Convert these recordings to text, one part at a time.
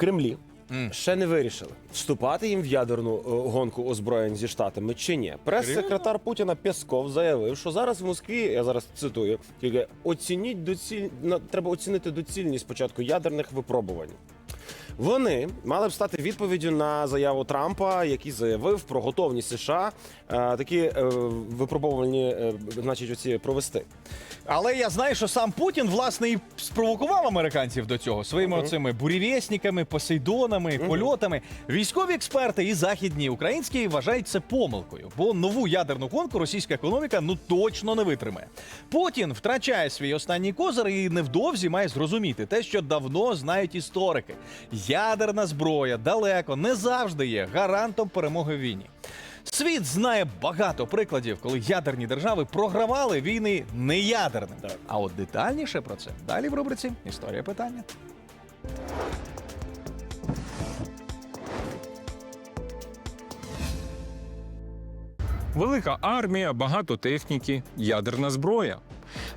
Кремлі ще не вирішили, вступати їм в ядерну е, гонку озброєнь зі штатами чи ні. Прес-секретар Путіна Пєсков заявив, що зараз в Москві, я зараз цитую, тільки оцініть доціль... треба оцінити доцільність спочатку ядерних випробувань. Вони мали б стати відповіддю на заяву Трампа, який заявив про готовність США е, такі е, випробувальні, е, значить, оці провести. Але я знаю, що сам Путін власне і спровокував американців до цього своїми Мгм. оцими бурєвєсніками, посейдонами, Мгм. польотами. Військові експерти і західні і українські вважають це помилкою, бо нову ядерну гонку російська економіка ну точно не витримає. Путін втрачає свій останній козир і невдовзі має зрозуміти те, що давно знають історики. Ядерна зброя далеко не завжди є гарантом перемоги в війні. Світ знає багато прикладів, коли ядерні держави програвали війни неядерним. А от детальніше про це далі в рубриці Історія питання. Велика армія, багато техніки, ядерна зброя.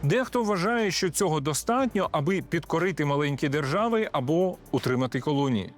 Дехто вважає, що цього достатньо, аби підкорити маленькі держави або утримати колонії.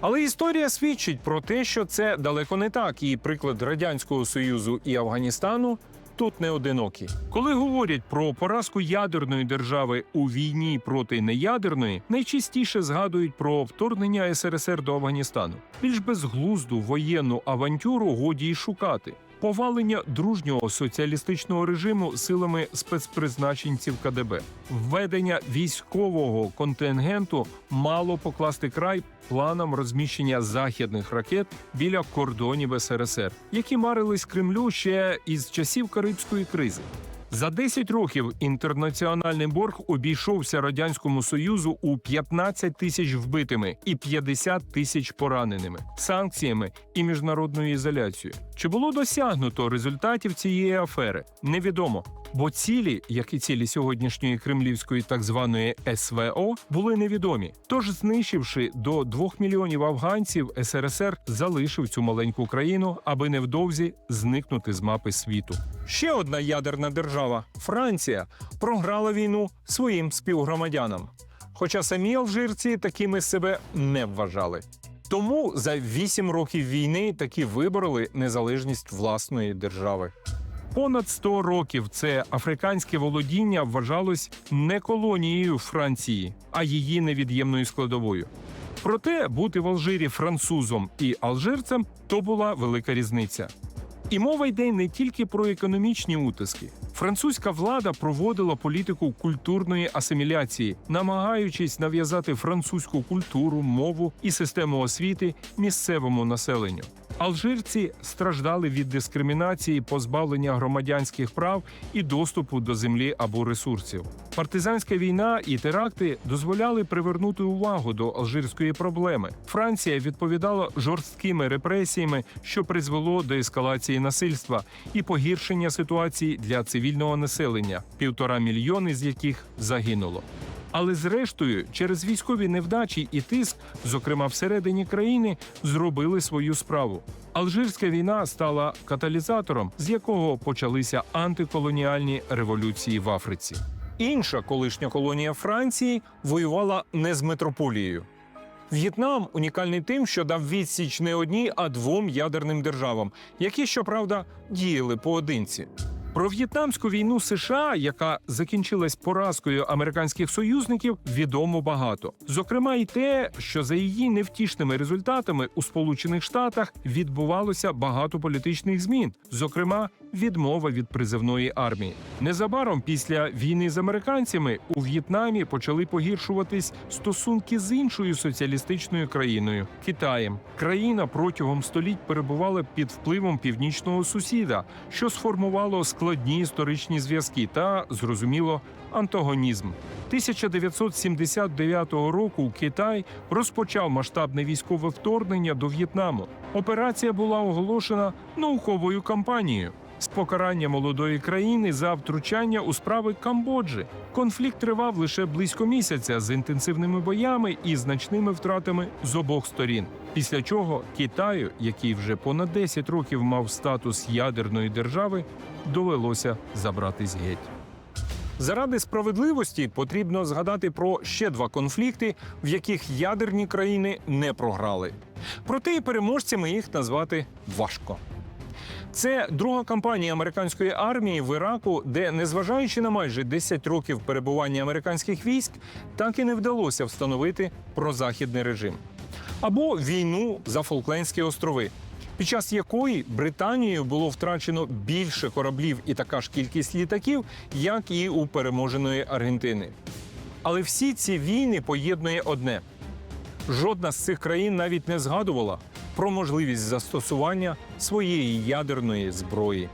Але історія свідчить про те, що це далеко не так, і приклад Радянського Союзу і Афганістану тут не одинокий. Коли говорять про поразку ядерної держави у війні проти неядерної, найчастіше згадують про вторгнення СРСР до Афганістану. Більш безглузду воєнну авантюру годі й шукати. Повалення дружнього соціалістичного режиму силами спецпризначенців КДБ, введення військового контингенту мало покласти край планам розміщення західних ракет біля кордонів СРСР, які марились Кремлю ще із часів Карибської кризи. За 10 років інтернаціональний борг обійшовся радянському союзу у 15 тисяч вбитими і 50 тисяч пораненими, санкціями і міжнародною ізоляцією. Чи було досягнуто результатів цієї афери? Невідомо. Бо цілі, як і цілі сьогоднішньої кремлівської так званої СВО, були невідомі. Тож, знищивши до 2 мільйонів афганців, СРСР залишив цю маленьку країну, аби невдовзі зникнути з мапи світу. Ще одна ядерна держава Франція програла війну своїм співгромадянам. Хоча самі алжирці такими себе не вважали. Тому за вісім років війни таки вибороли незалежність власної держави. Понад 100 років це африканське володіння вважалось не колонією Франції, а її невід'ємною складовою. Проте бути в Алжирі французом і алжирцем то була велика різниця. І мова йде не тільки про економічні утиски. Французька влада проводила політику культурної асиміляції, намагаючись нав'язати французьку культуру, мову і систему освіти місцевому населенню. Алжирці страждали від дискримінації, позбавлення громадянських прав і доступу до землі або ресурсів. Партизанська війна і теракти дозволяли привернути увагу до алжирської проблеми. Франція відповідала жорсткими репресіями, що призвело до ескалації насильства і погіршення ситуації для цивільного населення, півтора мільйони з яких загинуло. Але зрештою, через військові невдачі і тиск, зокрема всередині країни, зробили свою справу. Алжирська війна стала каталізатором, з якого почалися антиколоніальні революції в Африці. Інша колишня колонія Франції воювала не з метрополією. В'єтнам унікальний тим, що дав відсіч не одній, а двом ядерним державам, які, щоправда, діяли поодинці. Про в'єтнамську війну США, яка закінчилась поразкою американських союзників, відомо багато. Зокрема, і те, що за її невтішними результатами у Сполучених Штатах відбувалося багато політичних змін, зокрема, відмова від призивної армії. Незабаром після війни з американцями у В'єтнамі почали погіршуватись стосунки з іншою соціалістичною країною Китаєм. Країна протягом століть перебувала під впливом північного сусіда, що сформувало складні історичні зв'язки та, зрозуміло, антагонізм. 1979 року Китай розпочав масштабне військове вторгнення до В'єтнаму. Операція була оголошена науковою кампанією з покарання молодої країни за втручання у справи Камбоджі. Конфлікт тривав лише близько місяця з інтенсивними боями і значними втратами з обох сторін. Після чого Китаю, який вже понад 10 років мав статус ядерної держави, довелося забратись геть. Заради справедливості потрібно згадати про ще два конфлікти, в яких ядерні країни не програли. Проте і переможцями їх назвати важко. Це друга кампанія американської армії в Іраку, де, незважаючи на майже 10 років перебування американських військ, так і не вдалося встановити прозахідний режим. Або війну за Фолклендські острови, під час якої Британією було втрачено більше кораблів і така ж кількість літаків, як і у переможеної Аргентини. Але всі ці війни поєднує одне: жодна з цих країн навіть не згадувала про можливість застосування своєї ядерної зброї.